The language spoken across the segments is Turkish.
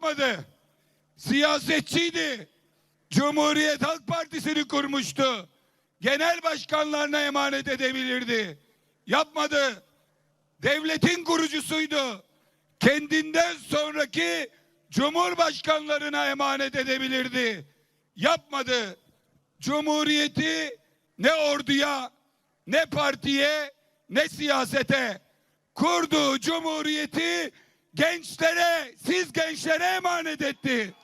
yapmadı. Siyasetçiydi. Cumhuriyet Halk Partisi'ni kurmuştu. Genel başkanlarına emanet edebilirdi. Yapmadı. Devletin kurucusuydu. Kendinden sonraki cumhurbaşkanlarına emanet edebilirdi. Yapmadı. Cumhuriyeti ne orduya, ne partiye, ne siyasete kurduğu cumhuriyeti gençlere, siz gençlere emanet etti.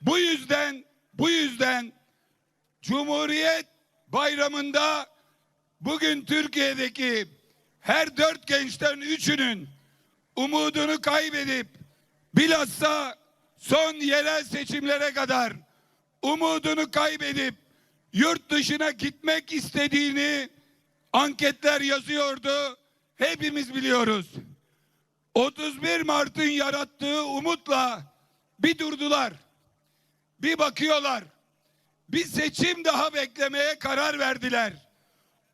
Bu yüzden, bu yüzden Cumhuriyet Bayramı'nda bugün Türkiye'deki her dört gençten üçünün umudunu kaybedip bilhassa son yerel seçimlere kadar umudunu kaybedip yurt dışına gitmek istediğini anketler yazıyordu. Hepimiz biliyoruz. 31 Mart'ın yarattığı umutla bir durdular. Bir bakıyorlar. Bir seçim daha beklemeye karar verdiler.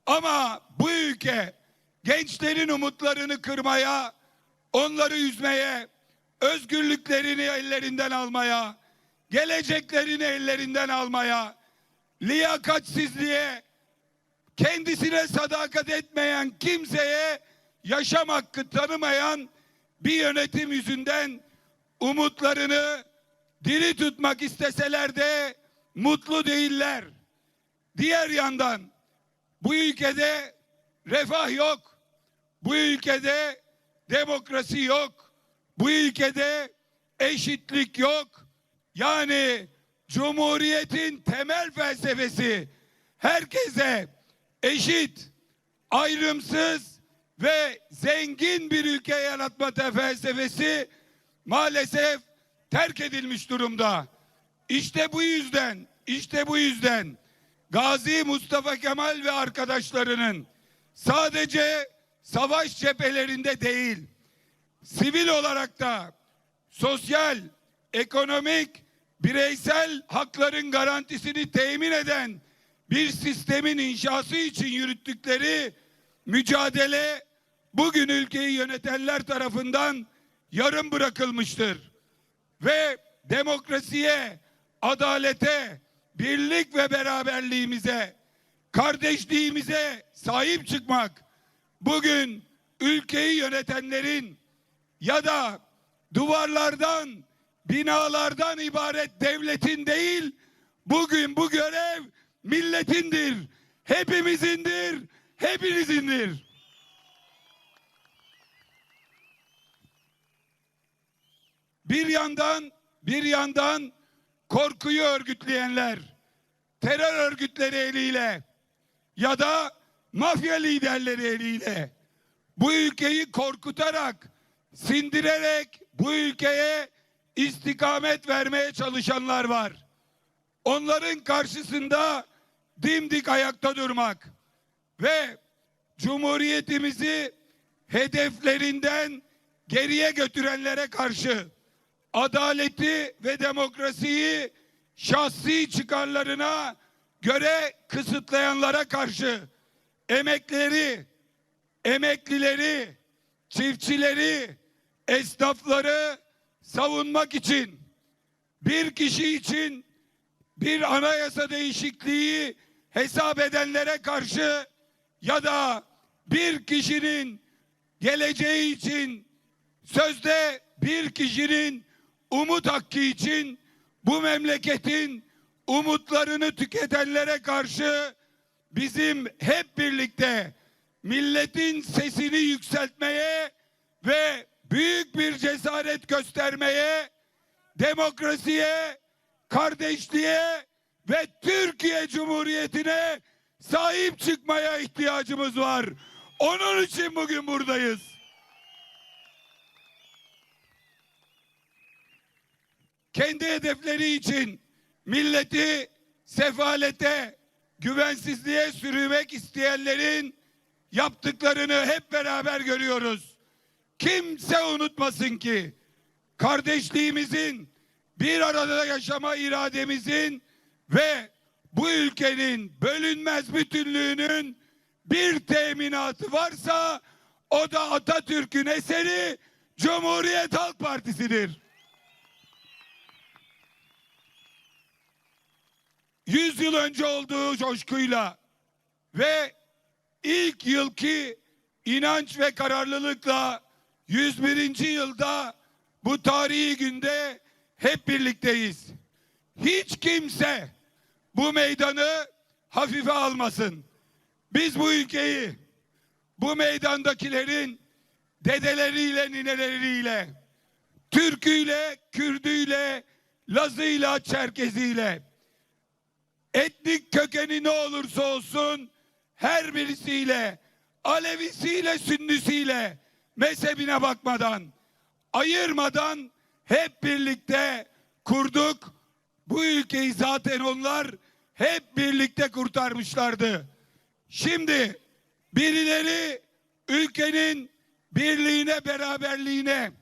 Ama bu ülke gençlerin umutlarını kırmaya, onları üzmeye, özgürlüklerini ellerinden almaya, geleceklerini ellerinden almaya, liyakatsizliğe, kendisine sadakat etmeyen kimseye yaşam hakkı tanımayan bir yönetim yüzünden umutlarını diri tutmak isteseler de mutlu değiller. Diğer yandan bu ülkede refah yok. Bu ülkede demokrasi yok. Bu ülkede eşitlik yok. Yani Cumhuriyetin temel felsefesi herkese eşit, ayrımsız ve zengin bir ülke yaratma felsefesi maalesef terk edilmiş durumda. İşte bu yüzden, işte bu yüzden Gazi Mustafa Kemal ve arkadaşlarının sadece savaş cephelerinde değil, sivil olarak da sosyal, ekonomik, bireysel hakların garantisini temin eden bir sistemin inşası için yürüttükleri mücadele bugün ülkeyi yönetenler tarafından yarım bırakılmıştır. Ve demokrasiye, adalete, birlik ve beraberliğimize, kardeşliğimize sahip çıkmak bugün ülkeyi yönetenlerin ya da duvarlardan, binalardan ibaret devletin değil, bugün bu görev milletindir, hepimizindir, hepinizindir. Bir yandan, bir yandan korkuyu örgütleyenler, terör örgütleri eliyle ya da mafya liderleri eliyle bu ülkeyi korkutarak, sindirerek bu ülkeye istikamet vermeye çalışanlar var. Onların karşısında dimdik ayakta durmak ve Cumhuriyetimizi hedeflerinden geriye götürenlere karşı adaleti ve demokrasiyi şahsi çıkarlarına göre kısıtlayanlara karşı emekleri, emeklileri, çiftçileri, esnafları savunmak için bir kişi için bir anayasa değişikliği hesap edenlere karşı ya da bir kişinin geleceği için sözde bir kişinin umut hakkı için bu memleketin umutlarını tüketenlere karşı bizim hep birlikte milletin sesini yükseltmeye ve büyük bir cesaret göstermeye, demokrasiye, kardeşliğe ve Türkiye Cumhuriyeti'ne sahip çıkmaya ihtiyacımız var. Onun için bugün buradayız. Kendi hedefleri için milleti sefalete, güvensizliğe sürümek isteyenlerin yaptıklarını hep beraber görüyoruz. Kimse unutmasın ki kardeşliğimizin, bir arada yaşama irademizin ve bu ülkenin bölünmez bütünlüğünün bir teminatı varsa o da Atatürk'ün eseri Cumhuriyet Halk Partisi'dir. 100 yıl önce olduğu coşkuyla ve ilk yılki inanç ve kararlılıkla 101. yılda bu tarihi günde hep birlikteyiz. Hiç kimse bu meydanı hafife almasın. Biz bu ülkeyi bu meydandakilerin dedeleriyle, nineleriyle, Türküyle, Kürdüyle, Lazıyla, Çerkeziyle, etnik kökeni ne olursa olsun her birisiyle, Alevisiyle, Sünnisiyle, mezhebine bakmadan, ayırmadan hep birlikte kurduk. Bu ülkeyi zaten onlar hep birlikte kurtarmışlardı. Şimdi birileri ülkenin birliğine, beraberliğine,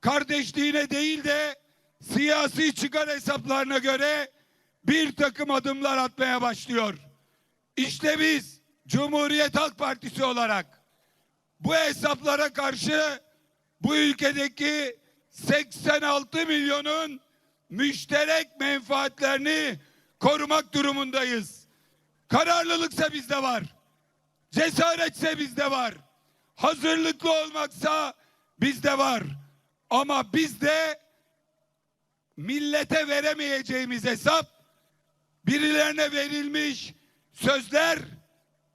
kardeşliğine değil de siyasi çıkar hesaplarına göre bir takım adımlar atmaya başlıyor. İşte biz Cumhuriyet Halk Partisi olarak bu hesaplara karşı bu ülkedeki 86 milyonun müşterek menfaatlerini korumak durumundayız. Kararlılıksa bizde var. Cesaretse bizde var. Hazırlıklı olmaksa bizde var. Ama bizde millete veremeyeceğimiz hesap birilerine verilmiş sözler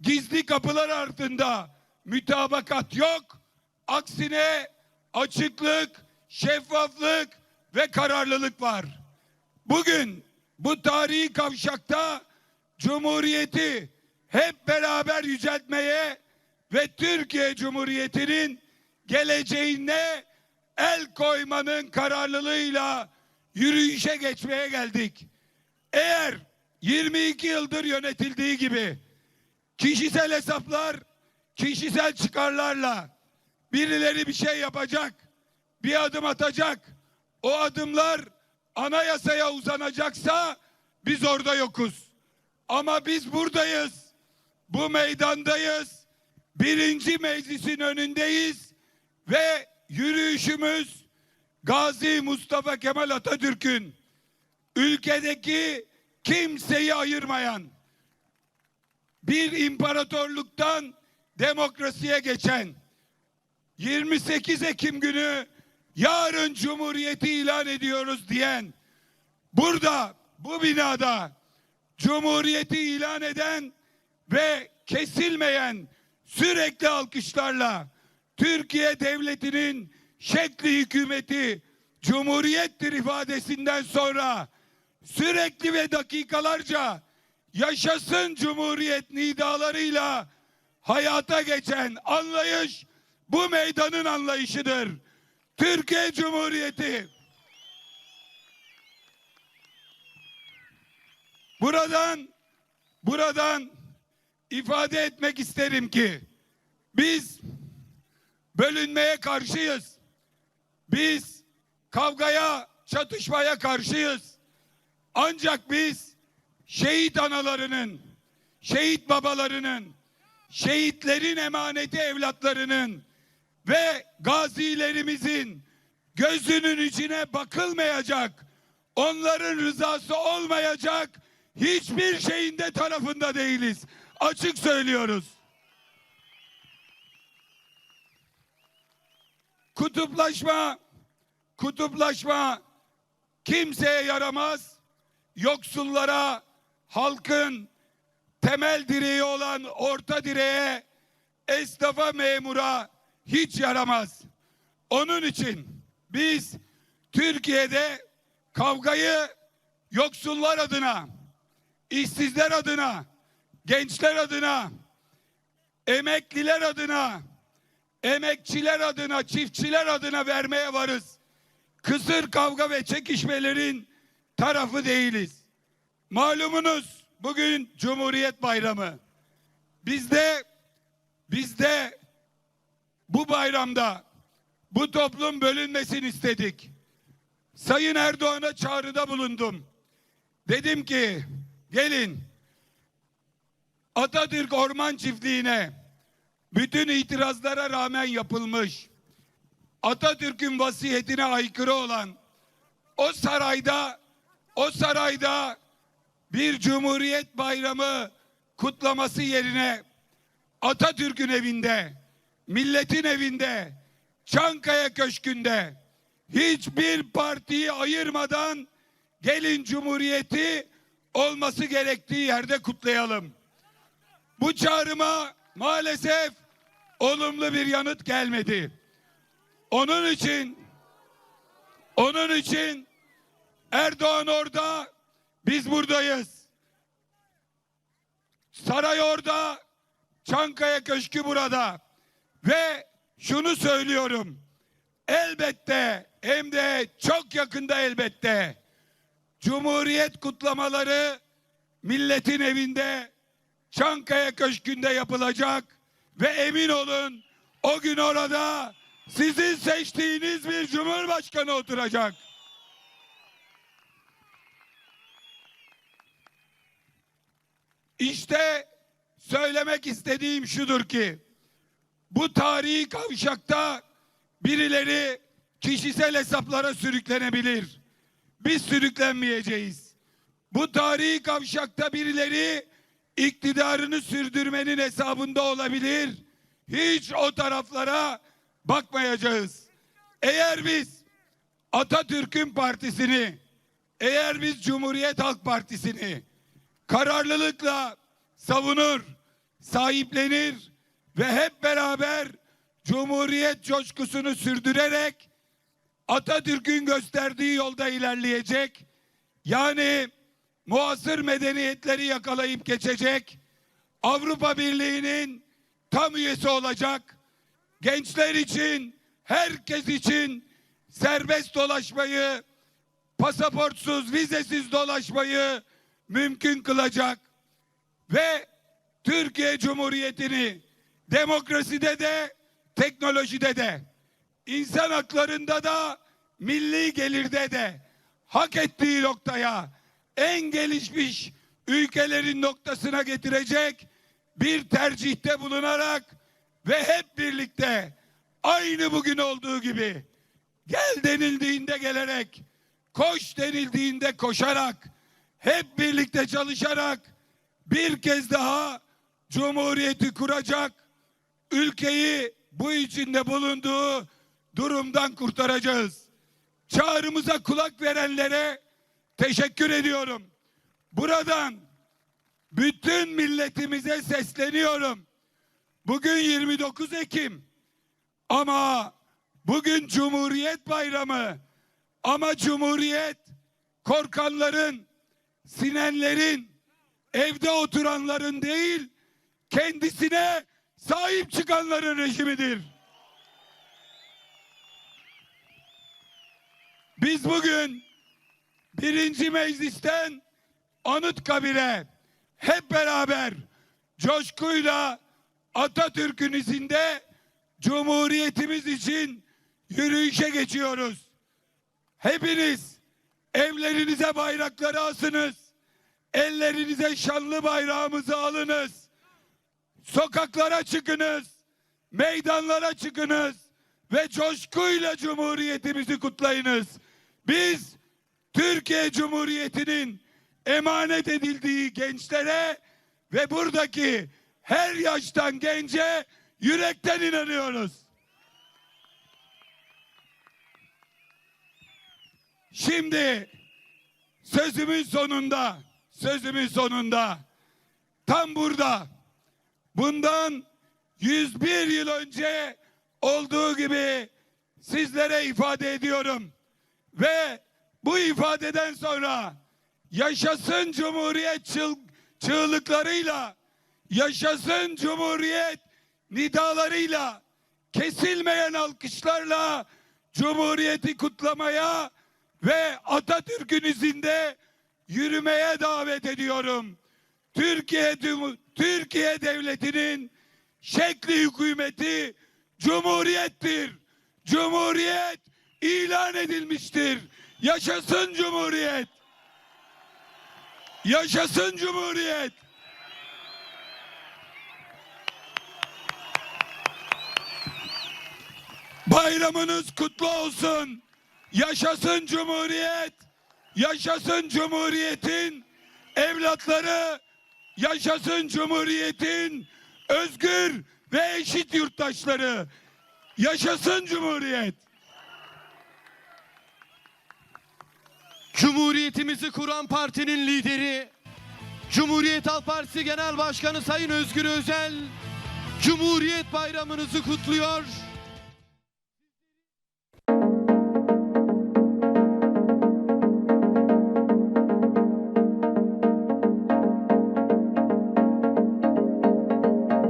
gizli kapılar ardında mütabakat yok. Aksine açıklık, şeffaflık ve kararlılık var. Bugün bu tarihi kavşakta Cumhuriyeti hep beraber yüceltmeye ve Türkiye Cumhuriyeti'nin geleceğine el koymanın kararlılığıyla yürüyüşe geçmeye geldik. Eğer 22 yıldır yönetildiği gibi kişisel hesaplar, kişisel çıkarlarla birileri bir şey yapacak, bir adım atacak. O adımlar anayasaya uzanacaksa biz orada yokuz. Ama biz buradayız. Bu meydandayız. Birinci meclisin önündeyiz ve yürüyüşümüz Gazi Mustafa Kemal Atatürk'ün ülkedeki kimseyi ayırmayan bir imparatorluktan demokrasiye geçen 28 Ekim günü yarın cumhuriyeti ilan ediyoruz diyen burada bu binada cumhuriyeti ilan eden ve kesilmeyen sürekli alkışlarla Türkiye devletinin şekli hükümeti cumhuriyettir ifadesinden sonra sürekli ve dakikalarca yaşasın cumhuriyet nidalarıyla hayata geçen anlayış bu meydanın anlayışıdır. Türkiye Cumhuriyeti buradan buradan ifade etmek isterim ki biz bölünmeye karşıyız. Biz kavgaya, çatışmaya karşıyız. Ancak biz şehit analarının, şehit babalarının, şehitlerin emaneti evlatlarının ve gazilerimizin gözünün içine bakılmayacak, onların rızası olmayacak hiçbir şeyin de tarafında değiliz. Açık söylüyoruz. Kutuplaşma, kutuplaşma kimseye yaramaz. Yoksullara, halkın temel direği olan orta direğe, esnafa, memura hiç yaramaz. Onun için biz Türkiye'de kavgayı yoksullar adına, işsizler adına, gençler adına, emekliler adına, emekçiler adına, çiftçiler adına vermeye varız. Kısır kavga ve çekişmelerin tarafı değiliz. Malumunuz bugün Cumhuriyet Bayramı. Bizde bizde bu bayramda bu toplum bölünmesin istedik. Sayın Erdoğan'a çağrıda bulundum. Dedim ki gelin Atatürk Orman Çiftliği'ne bütün itirazlara rağmen yapılmış Atatürk'ün vasiyetine aykırı olan o sarayda o sarayda bir Cumhuriyet Bayramı kutlaması yerine Atatürk'ün evinde, milletin evinde, Çankaya Köşkü'nde hiçbir partiyi ayırmadan gelin Cumhuriyeti olması gerektiği yerde kutlayalım. Bu çağrıma maalesef olumlu bir yanıt gelmedi. Onun için onun için Erdoğan orada, biz buradayız. Saray orada, Çankaya Köşkü burada. Ve şunu söylüyorum. Elbette hem de çok yakında elbette Cumhuriyet kutlamaları milletin evinde Çankaya Köşkü'nde yapılacak ve emin olun o gün orada sizin seçtiğiniz bir cumhurbaşkanı oturacak. İşte söylemek istediğim şudur ki bu tarihi kavşakta birileri kişisel hesaplara sürüklenebilir. Biz sürüklenmeyeceğiz. Bu tarihi kavşakta birileri iktidarını sürdürmenin hesabında olabilir. Hiç o taraflara bakmayacağız. Eğer biz Atatürk'ün partisini, eğer biz Cumhuriyet Halk Partisi'ni kararlılıkla savunur, sahiplenir ve hep beraber Cumhuriyet coşkusunu sürdürerek Atatürk'ün gösterdiği yolda ilerleyecek. Yani muasır medeniyetleri yakalayıp geçecek. Avrupa Birliği'nin tam üyesi olacak. Gençler için, herkes için serbest dolaşmayı, pasaportsuz, vizesiz dolaşmayı mümkün kılacak. Ve Türkiye Cumhuriyeti'ni demokraside de teknolojide de insan haklarında da milli gelirde de hak ettiği noktaya en gelişmiş ülkelerin noktasına getirecek bir tercihte bulunarak ve hep birlikte aynı bugün olduğu gibi gel denildiğinde gelerek koş denildiğinde koşarak hep birlikte çalışarak bir kez daha cumhuriyeti kuracak ülkeyi bu içinde bulunduğu durumdan kurtaracağız. Çağrımıza kulak verenlere teşekkür ediyorum. Buradan bütün milletimize sesleniyorum. Bugün 29 Ekim ama bugün Cumhuriyet Bayramı ama Cumhuriyet korkanların, sinenlerin, evde oturanların değil kendisine sahip çıkanların rejimidir. Biz bugün birinci meclisten Anıtkabir'e hep beraber coşkuyla Atatürk'ün izinde Cumhuriyetimiz için yürüyüşe geçiyoruz. Hepiniz evlerinize bayrakları asınız. Ellerinize şanlı bayrağımızı alınız. Sokaklara çıkınız. Meydanlara çıkınız. Ve coşkuyla Cumhuriyetimizi kutlayınız. Biz Türkiye Cumhuriyeti'nin emanet edildiği gençlere ve buradaki her yaştan gence yürekten inanıyoruz. Şimdi sözümün sonunda, sözümün sonunda tam burada bundan 101 yıl önce olduğu gibi sizlere ifade ediyorum. Ve bu ifadeden sonra yaşasın Cumhuriyet çıl, çığlıklarıyla, yaşasın Cumhuriyet nidalarıyla, kesilmeyen alkışlarla Cumhuriyeti kutlamaya ve Atatürk'ün izinde yürümeye davet ediyorum. Türkiye Türkiye devletinin şekli hükümeti cumhuriyettir. Cumhuriyet ilan edilmiştir. Yaşasın Cumhuriyet. Yaşasın Cumhuriyet. Bayramınız kutlu olsun. Yaşasın Cumhuriyet. Yaşasın Cumhuriyet'in evlatları. Yaşasın Cumhuriyet'in özgür ve eşit yurttaşları. Yaşasın Cumhuriyet. Cumhuriyetimizi kuran partinin lideri, Cumhuriyet Halk Partisi Genel Başkanı Sayın Özgür Özel, Cumhuriyet Bayramınızı kutluyor.